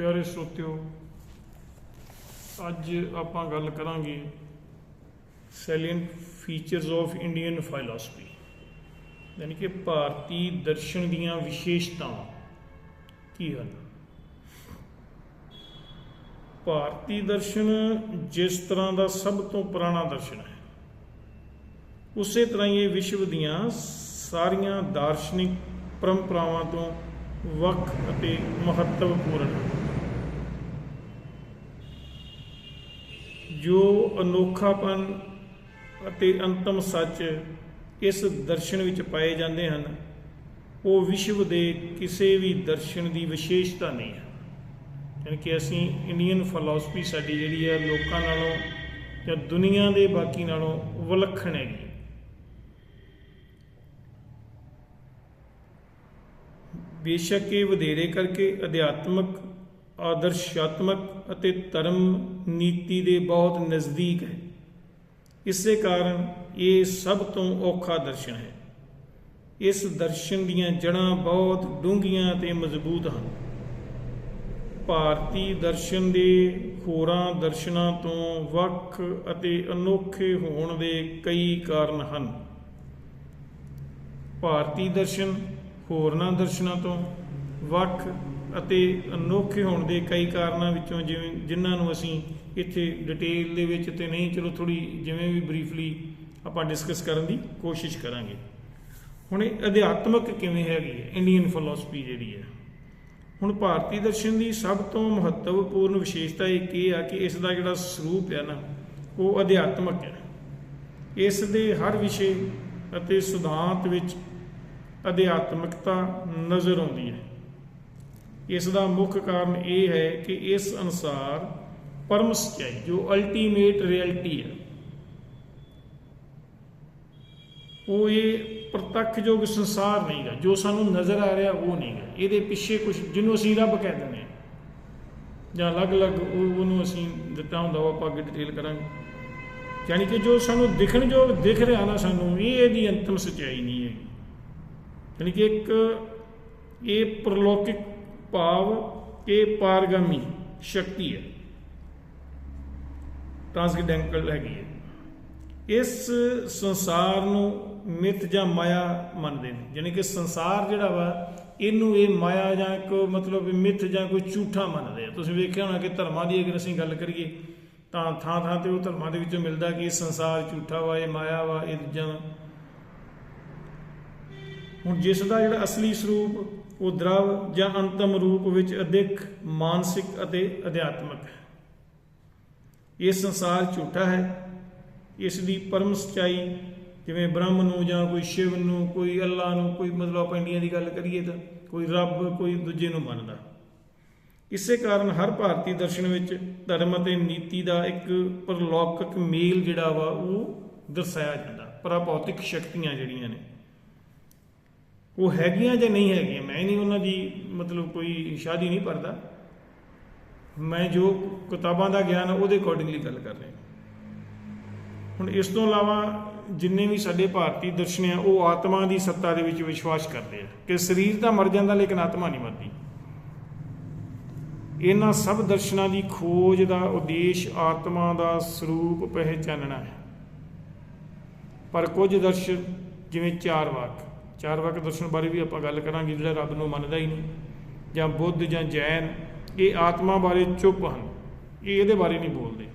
ਪਿਆਰੇ ਸਰੋਤਿਓ, ਅੱਜ ਆਪਾਂ ਗੱਲ ਕਰਾਂਗੇ salient features of Indian philosophy ਯਾਨੀ ਕਿ ਭਾਰਤੀ ਦਰਸ਼ਨ ਦੀਆਂ ਵਿਸ਼ੇਸ਼ਤਾਵਾਂ ਕੀ ਹਨ? ਭਾਰਤੀ ਦਰਸ਼ਨ ਜਿਸ ਤਰ੍ਹਾਂ ਦਾ ਸਭ ਤੋਂ ਪੁਰਾਣਾ ਦਰਸ਼ਨ ਹੈ, ਉਸੇ ਤਰ੍ਹਾਂ ਹੀ ਇਹ ਵਿਸ਼ਵ ਦੀਆਂ ਸਾਰੀਆਂ ਦਾਰਸ਼ਨਿਕ ਪਰੰਪਰਾਵਾਂ ਤੋਂ ਵੱਖ ਅਤੇ ਮਹੱਤਵਪੂਰਨ ਹੈ ਜੋ ਅਨੋਖਾਪਨ ਅਤੇ ਅੰਤਮ ਸੱਚ ਇਸ ਦਰਸ਼ਨ ਵਿੱਚ ਪਾਏ ਜਾਂਦੇ ਹਨ, ਉਹ ਵਿਸ਼ਵ ਦੇ ਕਿਸੇ ਵੀ ਦਰਸ਼ਨ ਦੀ ਵਿਸ਼ੇਸ਼ਤਾ ਨਹੀਂ ਹੈ। ਯਾਨੀ ਕਿ ਅਸੀਂ ਇੰਡੀਅਨ ਫਿਲਾਸਫੀ ਸਾਡੀ ਜਿਹੜੀ ਹੈ, ਲੋਕਾਂ ਨਾਲੋਂ ਜਾਂ ਦੁਨੀਆ ਦੇ ਬਾਕੀ ਨਾਲੋਂ ਵਿਲੱਖਣ ਹੈਗੀ ਬੇਸ਼ੱਕ ਇਹ ਵਧੇਰੇ ਕਰਕੇ ਅਧਿਆਤਮਕ ਆਦਰਸ਼ਾਤਮਕ ਅਤੇ ਧਰਮ ਨੀਤੀ ਦੇ ਬਹੁਤ ਨਜ਼ਦੀਕ ਹੈ। ਇਸੇ ਕਾਰਨ ਇਹ ਸਭ ਤੋਂ ਔਖਾ ਦਰਸ਼ਨ ਹੈ। ਇਸ ਦਰਸ਼ਨ ਦੀਆਂ ਜੜ੍ਹਾਂ ਬਹੁਤ ਡੂੰਘੀਆਂ ਤੇ ਮਜ਼ਬੂਤ ਹਨ। ਭਾਰਤੀ ਦਰਸ਼ਨ ਦੇ ਹੋਰਾਂ ਦਰਸ਼ਨਾਂ ਤੋਂ ਵੱਖ ਅਤੇ ਅਨੋਖੇ ਹੋਣ ਦੇ ਕਈ ਕਾਰਨ ਹਨ। ਭਾਰਤੀ ਦਰਸ਼ਨ ਹੋਰਨਾਂ ਦਰਸ਼ਨਾਂ ਤੋਂ ਵੱਖ ਅਤੇ ਅਨੋਖੇ ਹੋਣ ਦੇ ਕਈ ਕਾਰਨਾਂ ਵਿੱਚੋਂ ਜਿਵੇਂ ਜਿਨ੍ਹਾਂ ਨੂੰ ਅਸੀਂ ਇੱਥੇ ਡਿਟੇਲ ਦੇ ਵਿੱਚ ਤੇ ਨਹੀਂ, ਚਲੋ ਥੋੜੀ ਜਿਵੇਂ ਵੀ ਬਰੀਫਲੀ ਆਪਾਂ ਡਿਸਕਸ ਕਰਨ ਦੀ ਕੋਸ਼ਿਸ਼ ਕਰਾਂਗੇ। ਹੁਣ ਇਹ ਅਧਿਆਤਮਕ ਕਿਵੇਂ ਹੈਗੀ ਹੈ? ਇੰਡੀਅਨ ਫਿਲਾਸਫੀ ਜਿਹੜੀ ਹੈ। ਹੁਣ ਭਾਰਤੀ ਦਰਸ਼ਨ ਦੀ ਸਭ ਤੋਂ ਮਹੱਤਵਪੂਰਨ ਵਿਸ਼ੇਸ਼ਤਾ ਇੱਕ ਇਹ ਆ ਕਿ ਇਸ ਦਾ ਜਿਹੜਾ ਸਰੂਪ ਹੈ ਨਾ, ਉਹ ਅਧਿਆਤਮਕ ਹੈ। ਇਸ ਦੇ ਹਰ ਵਿਸ਼ੇ ਅਤੇ ਸਿਧਾਂਤ ਵਿੱਚ ਅਧਿਆਤਮਕਤਾ ਨਜ਼ਰ ਆਉਂਦੀ ਹੈ। ਇਸ ਦਾ ਮੁੱਖ ਕਾਰਨ ਇਹ ਹੈ ਕਿ ਇਸ ਅਨੁਸਾਰ ਪਰਮ ਸਚਾਈ, ਜੋ ਅਲਟੀਮੇਟ ਰਿਐਲਿਟੀ ਹੈ, ਉਹ ਇਹ ਪ੍ਰਤੱਖਯੋਗ ਸੰਸਾਰ ਨਹੀਂਗਾ ਜੋ ਸਾਨੂੰ ਨਜ਼ਰ ਆ ਰਿਹਾ ਉਹ ਨਹੀਂਗਾ ਇਹਦੇ ਪਿੱਛੇ ਕੁਝ ਜਿਹਨੂੰ ਅਸੀਂ ਰੱਬ ਕਹਿ ਦਿੰਦੇ ਹਾਂ। ਜਾਂ ਅਲੱਗ-ਅਲੱਗ ਉਹ- ਉਹਨੂੰ ਅਸੀਂ ਦਿੱਤਾ ਹੁੰਦਾ, ਉਹ ਆਪਾਂ ਅੱਗੇ ਡਿਟੇਲ ਕਰਾਂਗੇ। ਯਾਨੀ ਕਿ ਜੋ ਸਾਨੂੰ ਦਿਖਣ ਜੋ ਦਿਖ ਰਿਹਾ ਨਾ ਸਾਨੂੰ, ਇਹ ਇਹਦੀ ਅੰਤਮ ਸਚਾਈ ਨਹੀਂ ਹੈ ਯਾਨੀ ਕਿ ਇੱਕ ਇਹ ਪ੍ਰਲੌਕਿਕ ਭਾਵ ਇਹ ਪਾਰਗਾਮੀ ਸ਼ਕਤੀ ਹੈ। ਟ੍ਰਾਂਸੈਂਡੈਂਟਲ ਹੈਗੀ ਹੈ। ਇਸ ਸੰਸਾਰ ਨੂੰ ਮਿੱਥ ਜਾਂ ਮਾਇਆ ਮੰਨਦੇ ਨੇ। ਯਾਨੀ ਕਿ ਸੰਸਾਰ ਜਿਹੜਾ ਵਾ, ਇਹਨੂੰ ਇਹ ਮਾਇਆ ਜਾਂ ਇੱਕ ਮਤਲਬ ਮਿੱਥ ਜਾਂ ਕੋਈ ਝੂਠਾ ਮੰਨਦੇ ਆ। ਤੁਸੀਂ ਵੇਖਿਆ ਹੋਣਾ ਕਿ ਧਰਮਾਂ ਦੀ ਅਗਰ ਅਸੀਂ ਗੱਲ ਕਰੀਏ, ਤਾਂ ਥਾਂ ਥਾਂ ਤੇ ਉਹ ਧਰਮਾਂ ਦੇ ਵਿੱਚੋਂ ਮਿਲਦਾ ਕਿ ਇਹ ਸੰਸਾਰ ਝੂਠਾ ਵਾ, ਇਹ ਮਾਇਆ ਵਾ, ਇਹ ਦੂਜਾ ਵਾ। ਹੁਣ ਜਿਸ ਦਾ ਜਿਹੜਾ ਅਸਲੀ ਸਰੂਪ ਉਹ ਦਰਵ ਜਾਂ ਅੰਤਮ ਰੂਪ ਵਿੱਚ ਅਧਿਕ ਮਾਨਸਿਕ ਅਤੇ ਅਧਿਆਤਮਕ ਹੈ। ਇਹ ਸੰਸਾਰ ਝੂਠਾ ਹੈ। ਇਸ ਦੀ ਪਰਮ ਸਚਾਈ, ਜਿਵੇਂ ਬ੍ਰਹਮ ਨੂੰ ਜਾਂ ਕੋਈ ਸ਼ਿਵ ਨੂੰ, ਕੋਈ ਅੱਲਾ ਨੂੰ, ਕੋਈ ਮਤਲਬ ਆਪਾਂ ਇੰਡੀਆ ਦੀ ਗੱਲ ਕਰੀਏ ਤਾਂ ਕੋਈ ਰੱਬ, ਕੋਈ ਦੂਜੇ ਨੂੰ ਮੰਨਦਾ। ਇਸੇ ਕਾਰਨ ਹਰ ਭਾਰਤੀ ਦਰਸ਼ਨ ਵਿੱਚ ਧਰਮ ਅਤੇ ਨੀਤੀ ਦਾ ਇੱਕ ਪਰਲੌਕਿਕ ਮੇਲ ਜਿਹੜਾ ਵਾ ਉਹ ਦਰਸਾਇਆ ਜਾਂਦਾ। ਪਰਾਭੌਤਿਕ ਸ਼ਕਤੀਆਂ ਜਿਹੜੀਆਂ ਨੇ। ਉਹ ਹੈਗੀਆਂ ਜਾਂ ਨਹੀਂ ਹੈਗੀਆਂ? ਮੈਂ ਨਹੀਂ ਉਹਨਾਂ ਦੀ ਮਤਲਬ ਕੋਈ ਸ਼ਾਦੀ ਨਹੀਂ ਪੜਦਾ ਮੈਂ ਜੋ ਕਿਤਾਬਾਂ ਦਾ ਗਿਆਨ ਉਹਦੇ ਅਕੋਰਡਿੰਗਲੀ ਗੱਲ ਕਰ ਰਿਹਾ ਹੁਣ ਇਸ ਤੋਂ ਇਲਾਵਾ ਜਿੰਨੇ ਵੀ ਸਾਡੇ ਭਾਰਤੀ ਦਰਸ਼ਨ ਆ, ਉਹ ਆਤਮਾ ਦੀ ਸੱਤਾ ਦੇ ਵਿੱਚ ਵਿਸ਼ਵਾਸ ਕਰਦੇ ਆ ਕਿ ਸਰੀਰ ਤਾਂ ਮਰ ਜਾਂਦਾ, ਲੇਕਿਨ ਆਤਮਾ ਨਹੀਂ ਮਰਦੀ। ਇਹਨਾਂ ਸਭ ਦਰਸ਼ਨਾਂ ਦੀ ਖੋਜ ਦਾ ਉਦੇਸ਼ ਆਤਮਾ ਦਾ ਸਰੂਪ ਪਹਿਚਾਨਣਾ ਹੈ। ਪਰ ਕੁਝ ਦਰਸ਼ਨ, ਜਿਵੇਂ ਚਾਰ ਵਾਕ ਚਾਰ ਵਾਕ ਦਰਸ਼ਨ ਬਾਰੇ ਵੀ ਆਪਾਂ ਗੱਲ ਕਰਾਂਗੇ ਜਿਹੜਾ ਰੱਬ ਨੂੰ ਮੰਨਦਾ ਹੀ ਨਹੀਂ, ਜਾਂ ਬੁੱਧ ਜਾਂ ਜੈਨ, ਇਹ ਆਤਮਾ ਬਾਰੇ ਚੁੱਪ ਹਨ, ਇਹ ਇਹਦੇ ਬਾਰੇ ਨਹੀਂ ਬੋਲਦੇ,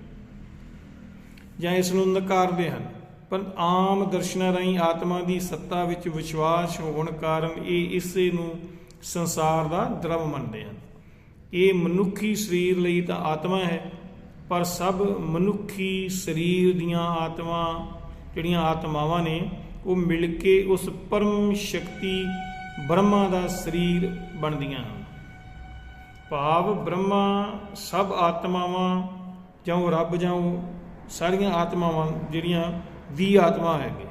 ਜਾਂ ਇਸ ਨੂੰ ਨਕਾਰਦੇ ਹਨ, ਪਰ ਆਮ ਦਰਸ਼ਨਾਂ ਰਾਹੀਂ ਆਤਮਾ ਦੀ ਸੱਤਾ ਵਿੱਚ ਵਿਸ਼ਵਾਸ ਹੋਣ ਕਾਰਨ ਇਹ ਇਸੇ ਨੂੰ ਸੰਸਾਰ ਦਾ ਦਰਵ ਮੰਨਦੇ ਹਨ। ਇਹ ਮਨੁੱਖੀ ਸਰੀਰ ਲਈ ਤਾਂ ਆਤਮਾ ਹੈ, ਪਰ ਸਭ ਮਨੁੱਖੀ ਸਰੀਰ ਦੀਆਂ ਆਤਮਾ, ਜਿਹੜੀਆਂ ਆਤਮਾਵਾਂ ਨੇ ਉਹ ਮਿਲ ਕੇ ਉਸ ਪਰਮ ਸ਼ਕਤੀ ਬ੍ਰਹਮਾ ਦਾ ਸਰੀਰ ਬਣਦੀਆਂ ਹਨ। ਭਾਵ ਬ੍ਰਹਮਾ ਸਭ ਆਤਮਾਵਾਂ ਜਾਂ ਉਹ ਰੱਬ ਜਾਂ ਉਹ ਸਾਰੀਆਂ ਆਤਮਾਵਾਂ ਜਿਹੜੀਆਂ ਦੀ ਆਤਮਾ ਹੈਗੇ।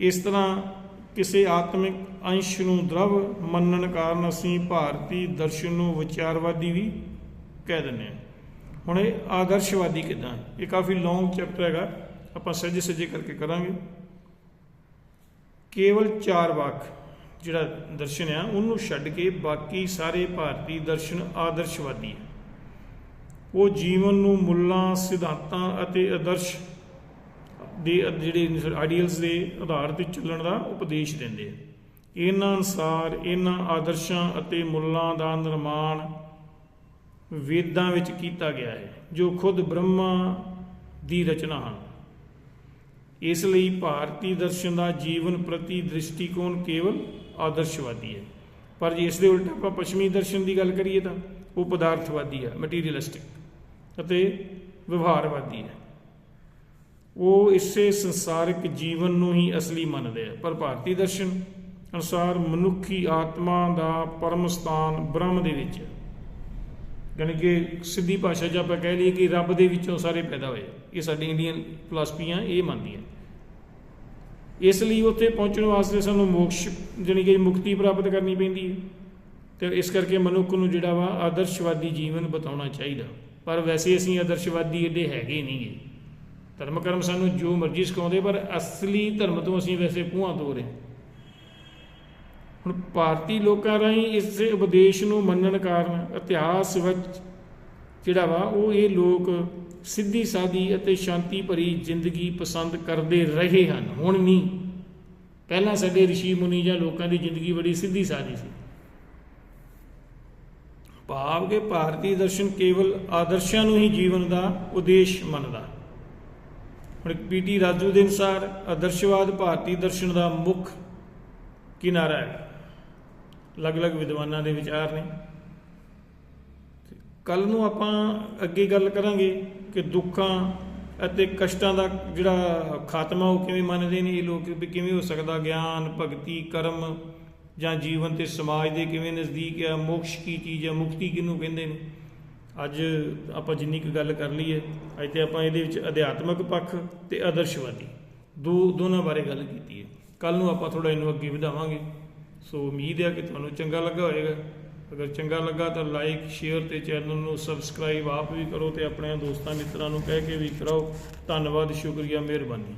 ਇਸ ਤਰ੍ਹਾਂ ਕਿਸੇ ਆਤਮਿਕ ਅੰਸ਼ ਨੂੰ ਦਰਵ ਮੰਨਣ ਕਾਰਨ ਅਸੀਂ ਭਾਰਤੀ ਦਰਸ਼ਨ ਨੂੰ ਵਿਚਾਰਵਾਦੀ ਵੀ ਕਹਿ ਦਿੰਦੇ ਹਾਂ। ਹੁਣ ਇਹ ਆਦਰਸ਼ਵਾਦੀ ਕਿਦਾਂ? ਇਹ ਕਾਫੀ ਲੌਂਗ ਚੈਪਟਰ ਹੈਗਾ। ਆਪਾਂ ਸਹਿਜੇ ਸਹਿਜੇ ਕਰਕੇ ਕਰਾਂਗੇ। ਕੇਵਲ ਚਾਰ ਵਾਕ ਜਿਹੜਾ ਦਰਸ਼ਨ ਆ, ਉਹਨੂੰ ਛੱਡ ਕੇ ਬਾਕੀ ਸਾਰੇ ਭਾਰਤੀ ਦਰਸ਼ਨ ਆਦਰਸ਼ਵਾਦੀ ਹੈ ਉਹ ਜੀਵਨ ਨੂੰ ਮੁੱਲਾਂ, ਸਿਧਾਂਤਾਂ ਅਤੇ ਆਦਰਸ਼ ਦੇ ਜਿਹੜੇ ਆਈਡੀਅਲਸ ਦੇ ਆਧਾਰ ਤੇ ਚੱਲਣ ਦਾ ਉਪਦੇਸ਼ ਦਿੰਦੇ ਆ। ਇਹਨਾਂ ਅਨੁਸਾਰ ਇਹਨਾਂ ਆਦਰਸ਼ਾਂ ਅਤੇ ਮੁੱਲਾਂ ਦਾ ਨਿਰਮਾਣ ਵੇਦਾਂ ਵਿੱਚ ਕੀਤਾ ਗਿਆ ਹੈ, ਜੋ ਖੁਦ ਬ੍ਰਹਮਾ ਦੀ ਰਚਨਾ ਹਨ। ਇਸ ਲਈ ਭਾਰਤੀ ਦਰਸ਼ਨ ਦਾ ਜੀਵਨ ਪ੍ਰਤੀ ਦ੍ਰਿਸ਼ਟੀਕੋਣ ਕੇਵਲ ਆਦਰਸ਼ਵਾਦੀ ਹੈ। ਪਰ ਜੇ ਇਸ ਦੇ ਉਲਟ ਆਪਾਂ ਪੱਛਮੀ ਦਰਸ਼ਨ ਦੀ ਗੱਲ ਕਰੀਏ ਤਾਂ ਉਹ ਪਦਾਰਥਵਾਦੀ ਹੈ ਮਟੀਰੀਅਲਿਸਟਿਕ ਅਤੇ ਵਿਵਹਾਰਵਾਦੀ ਹੈ। ਉਹ ਇਸੇ ਸੰਸਾਰਿਕ ਜੀਵਨ ਨੂੰ ਹੀ ਅਸਲੀ ਮੰਨਦੇ ਆ। ਪਰ ਭਾਰਤੀ ਦਰਸ਼ਨ ਅਨੁਸਾਰ ਮਨੁੱਖੀ ਆਤਮਾ ਦਾ ਪਰਮ ਸਥਾਨ ਬ੍ਰਹਮ ਦੇ ਵਿੱਚ ਹੈ। ਯਾਨੀ ਕਿ ਸਿੱਧੀ ਭਾਸ਼ਾ 'ਚ ਆਪਾਂ ਕਹਿ ਲਈਏ ਕਿ ਰੱਬ ਦੇ ਵਿੱਚੋਂ ਸਾਰੇ ਪੈਦਾ ਹੋਏ ਇਹ ਸਾਡੀ ਇੰਡੀਅਨ ਫਿਲਾਸਫੀਆਂ ਇਹ ਮੰਨਦੀਆਂ ਇਸ ਲਈ ਉੱਥੇ ਪਹੁੰਚਣ ਵਾਸਤੇ ਸਾਨੂੰ ਮੋਕਸ਼, ਜਾਣੀ ਕਿ ਮੁਕਤੀ ਪ੍ਰਾਪਤ ਕਰਨੀ ਪੈਂਦੀ ਹੈ ਤੇ ਇਸ ਕਰਕੇ ਮਨੁੱਖ ਨੂੰ ਜਿਹੜਾ ਵਾ ਆਦਰਸ਼ਵਾਦੀ ਜੀਵਨ ਬਤਾਉਣਾ ਚਾਹੀਦਾ। ਪਰ ਵੈਸੇ ਅਸੀਂ ਆਦਰਸ਼ਵਾਦੀ ਏਡੇ ਹੈਗੇ ਨਹੀਂਗੇ ਧਰਮ ਕਰਮ ਸਾਨੂੰ ਜੋ ਮਰਜ਼ੀ ਸਿਖਾਉਂਦੇ, ਪਰ ਅਸਲੀ ਧਰਮ ਤੋਂ ਅਸੀਂ ਵੈਸੇ ਪੂਹਾਂ ਤੋਂ ਰਹੇ ਹੁਣ ਭਾਰਤੀ ਲੋਕਾਂ ਰਾਹੀਂ ਇਸ ਉਪਦੇਸ਼ ਨੂੰ ਮੰਨਣ ਕਾਰਨ ਇਤਿਹਾਸ ਵਿੱਚ ਜਿਹੜਾ ਵਾ, ਉਹ ਇਹ ਲੋਕ ਸਿੱਧੀ ਸਾਦੀ ਅਤੇ ਸ਼ਾਂਤੀ ਭਰੀ ਜ਼ਿੰਦਗੀ ਪਸੰਦ ਕਰਦੇ ਰਹੇ ਹਨ। ਹੁਣ ਨਹੀਂ। ਪਹਿਲਾਂ ਸਾਡੇ ઋષਿ ਮੁਨੀ ਜਾਂ ਲੋਕਾਂ ਦੀ ਜ਼ਿੰਦਗੀ ਬੜੀ ਸਿੱਧੀ ਸਾਦੀ ਸੀ। ਭਾਵ ਕਿ ਭਾਰਤੀ ਦਰਸ਼ਨ ਕੇਵਲ ਆਦਰਸ਼ਾਂ ਨੂੰ ਹੀ ਜੀਵਨ ਦਾ ਉਦੇਸ਼ ਮੰਨਦਾ। ਹੁਣ ਪੀਟੀ ਰਾਜੂ ਦੇ ਅਨੁਸਾਰ ਆਦਰਸ਼ਵਾਦ ਭਾਰਤੀ ਦਰਸ਼ਨ ਦਾ ਮੁੱਖ ਕਿਨਾਰਾ ਹੈ। ਅਲੱਗ-ਅਲੱਗ ਵਿਦਵਾਨਾਂ ਦੇ ਵਿਚਾਰ ਨੇ। ਕੱਲ ਨੂੰ ਆਪਾਂ ਅੱਗੇ ਗੱਲ ਕਰਾਂਗੇ ਕਿ ਦੁੱਖਾਂ ਅਤੇ ਕਸ਼ਟਾਂ ਦਾ ਜਿਹੜਾ ਖਾਤਮਾ ਉਹ ਕਿਵੇਂ ਮੰਨਦੇ ਨੇ ਇਹ ਲੋਕ, ਵੀ ਕਿਵੇਂ ਹੋ ਸਕਦਾ ਗਿਆਨ, ਭਗਤੀ, ਕਰਮ ਜਾਂ ਜੀਵਨ ਤੇ ਸਮਾਜ ਦੇ ਕਿਵੇਂ ਨਜ਼ਦੀਕ ਆ, ਮੋਕਸ਼ ਕੀ ਚੀਜ਼ ਆ, ਮੁਕਤੀ ਕਿਹਨੂੰ ਕਹਿੰਦੇ ਨੇ। ਅੱਜ ਆਪਾਂ ਜਿੰਨੀ ਕੁ ਗੱਲ ਕਰ ਲਈਏ, ਅੱਜ ਤੇ ਆਪਾਂ ਇਹਦੇ ਵਿੱਚ ਅਧਿਆਤਮਕ ਪੱਖ ਤੇ ਆਦਰਸ਼ਵਾਦੀ, ਦੋ, ਦੋਨਾਂ ਬਾਰੇ ਗੱਲ ਕੀਤੀ ਹੈ। ਕੱਲ ਨੂੰ ਆਪਾਂ ਥੋੜਾ ਇਹਨੂੰ ਅੱਗੇ ਵਧਾਵਾਂਗੇ। ਸੋ ਉਮੀਦ ਹੈ ਕਿ ਤੁਹਾਨੂੰ ਚੰਗਾ ਲੱਗਾ ਹੋਵੇਗਾ। ਅਗਰ ਚੰਗਾ ਲੱਗਾ ਤਾਂ ਲਾਈਕ ਸ਼ੇਅਰ ਤੇ ਚੈਨਲ ਨੂੰ ਸਬਸਕ੍ਰਾਈਬ ਆਪ ਵੀ ਕਰੋ ਤੇ ਆਪਣੇ ਦੋਸਤਾਂ ਮਿੱਤਰਾਂ ਨੂੰ ਕਹਿ ਕੇ ਵੀ ਕਰਾਓ। ਧੰਨਵਾਦ, ਸ਼ੁਕਰੀਆ, ਮਿਹਰਬਾਨੀ।